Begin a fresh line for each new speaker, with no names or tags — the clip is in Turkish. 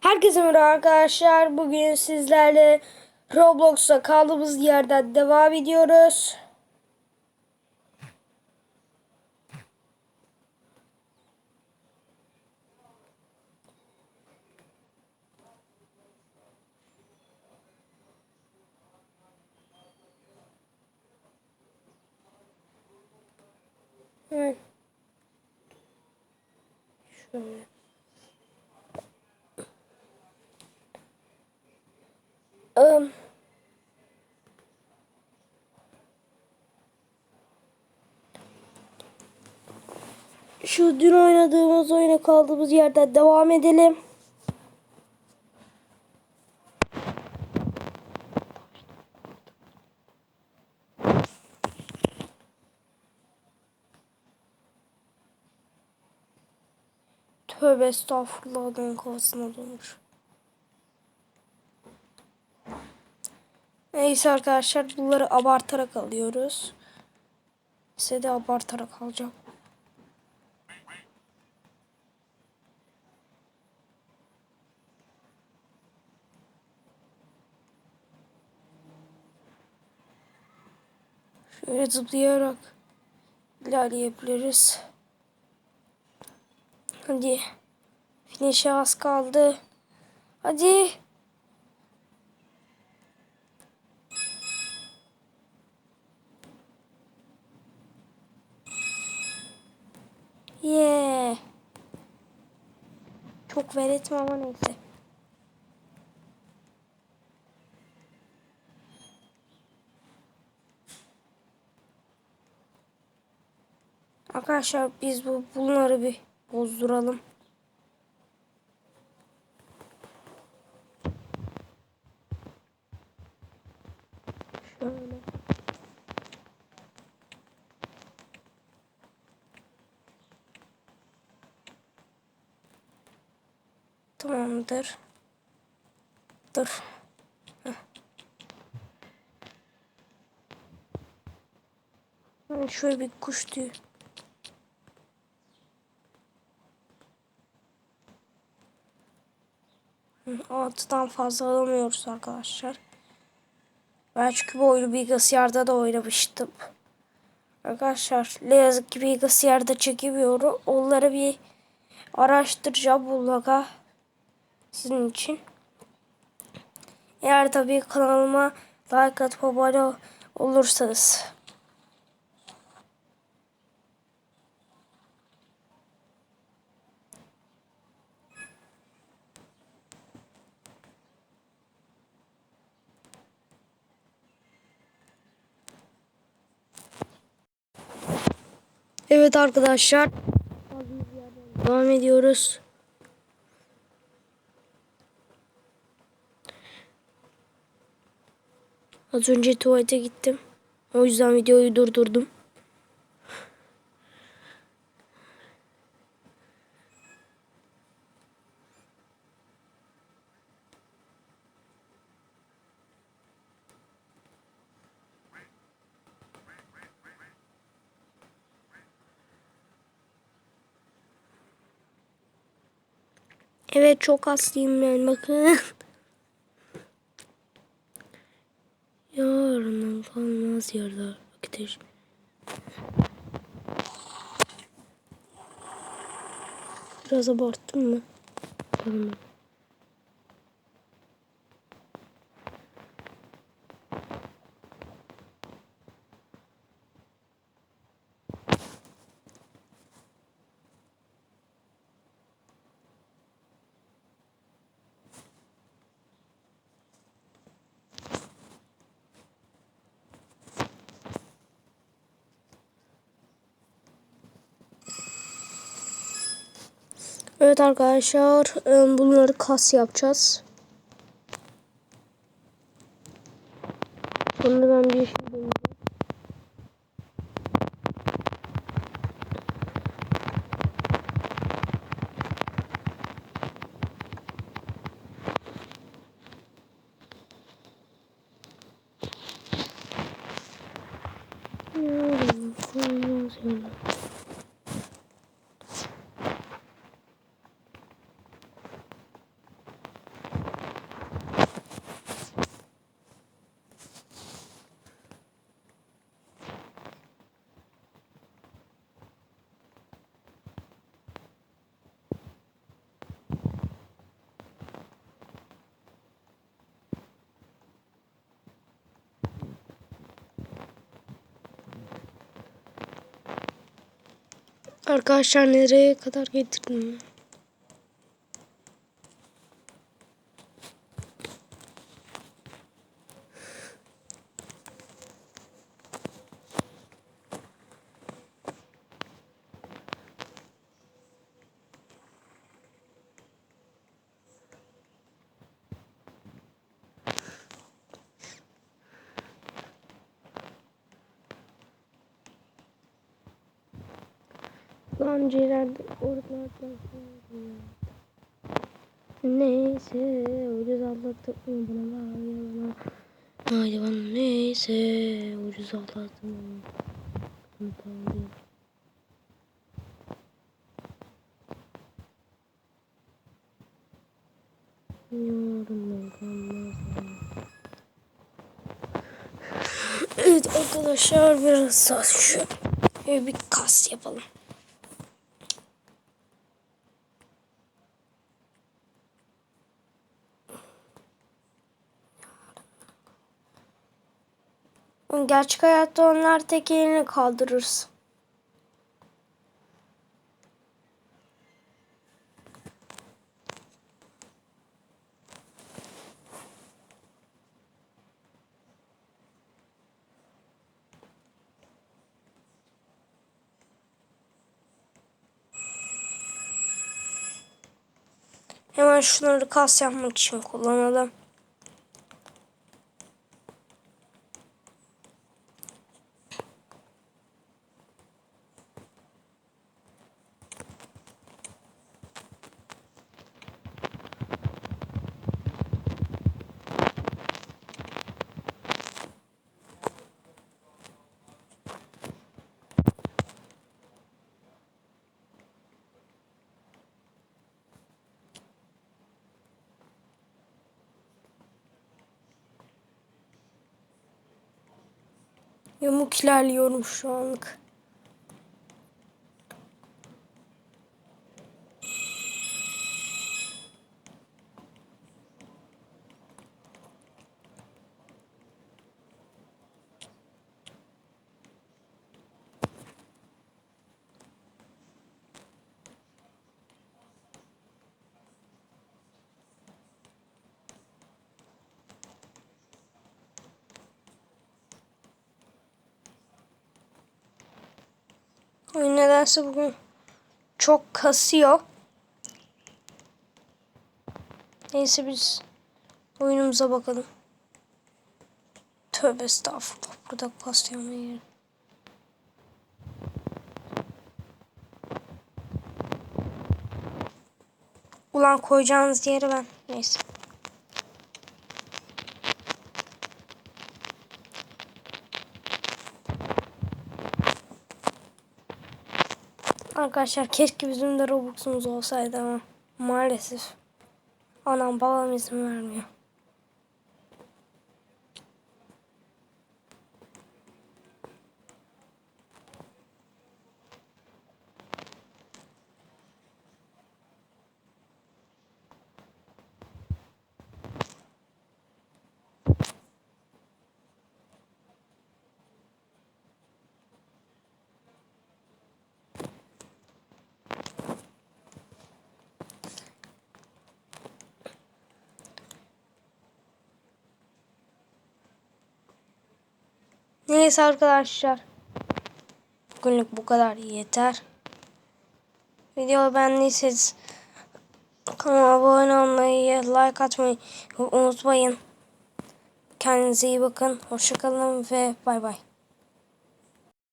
Herkese merhaba arkadaşlar. Bugün sizlerle Roblox'ta kaldığımız yerden devam ediyoruz. Evet. Şöyle. Şu dün oynadığımız oyuna kaldığımız yerden devam edelim. Tövbe estağfurullah adamın kafasına dolmuş. Neyse arkadaşlar bunları abartarak alıyoruz. Size de abartarak alacağım. Şöyle zıplayarak ilerleyebiliriz. Hadi. Finish'e az kaldı. Hadi. Yeah. Çok veretme ama neyse. Arkadaşlar biz bu bunları bir bozduralım. Tamamdır. Dur. Heh. Şöyle bir kuş tüyü. Hı, Altıdan fazla alamıyoruz arkadaşlar. Ben çünkü bu oyunu bilgisayarda da oynamıştım. Arkadaşlar ne yazık ki bilgisayarda çekemiyorum. Onları bir araştıracağım mutlaka sizin için. Eğer tabii kanalıma like atıp abone olursanız. Evet arkadaşlar. Devam ediyoruz. Az önce tuvalete gittim. O yüzden videoyu durdurdum. Evet çok hastayım ben bakın. Yarından kalmaz yerler vakittir. Biraz abarttım mı? Tamam. Evet arkadaşlar bunları kas yapacağız. Sonra ben bir şey deneyeceğim. Yarın Arkadaşlar nereye kadar getirdim? Öncelerde oralardan Neyse ucuz atlattık mı bana bana Haydi bana neyse ucuz atlattık mı? Tamam kalmaz Evet arkadaşlar biraz daha şu bir kas yapalım. Gerçek hayatta onlar tek elini kaldırırız. Hemen şunları kas yapmak için kullanalım. Yamuk ilerliyorum şu anlık. Nedense bugün çok kasıyor. Neyse biz oyunumuza bakalım. Tövbe estağfurullah. Burada kasıyor mu yer? Ulan koyacağınız yeri ben. Neyse. Arkadaşlar keşke bizim de Robux'umuz olsaydı ama maalesef anam babam izin vermiyor. Neyse arkadaşlar. Bugünlük bu kadar yeter. Videoyu beğendiyseniz kanala abone olmayı, like atmayı unutmayın. Kendinize iyi bakın. Hoşçakalın ve bay bay.